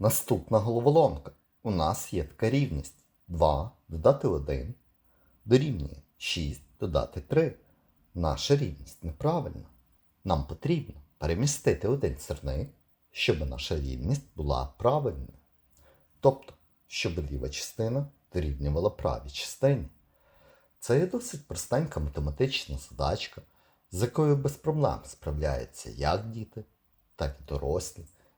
Наступна головоломка. У нас є така рівність 2 додати 1 дорівнює 6 додати 3. Наша рівність неправильна. Нам потрібно перемістити один сірник, щоб наша рівність була правильною. Тобто, щоб ліва частина дорівнювала правій частині. Це є досить простенька математична задачка, з якою без проблем справляються як діти, так і дорослі.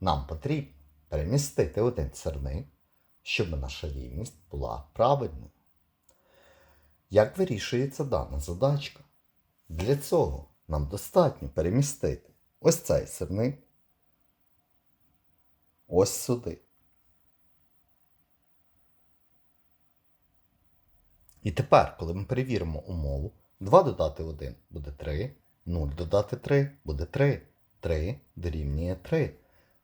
Нам потрібно перемістити один сірник, щоб наша рівність була правильною. Як вирішується дана задачка? Для цього нам достатньо перемістити ось цей сирник ось сюди. І тепер, коли ми перевіримо умову, 2 додати 1 буде 3, 0 додати 3 буде 3, 3 дорівнює 3.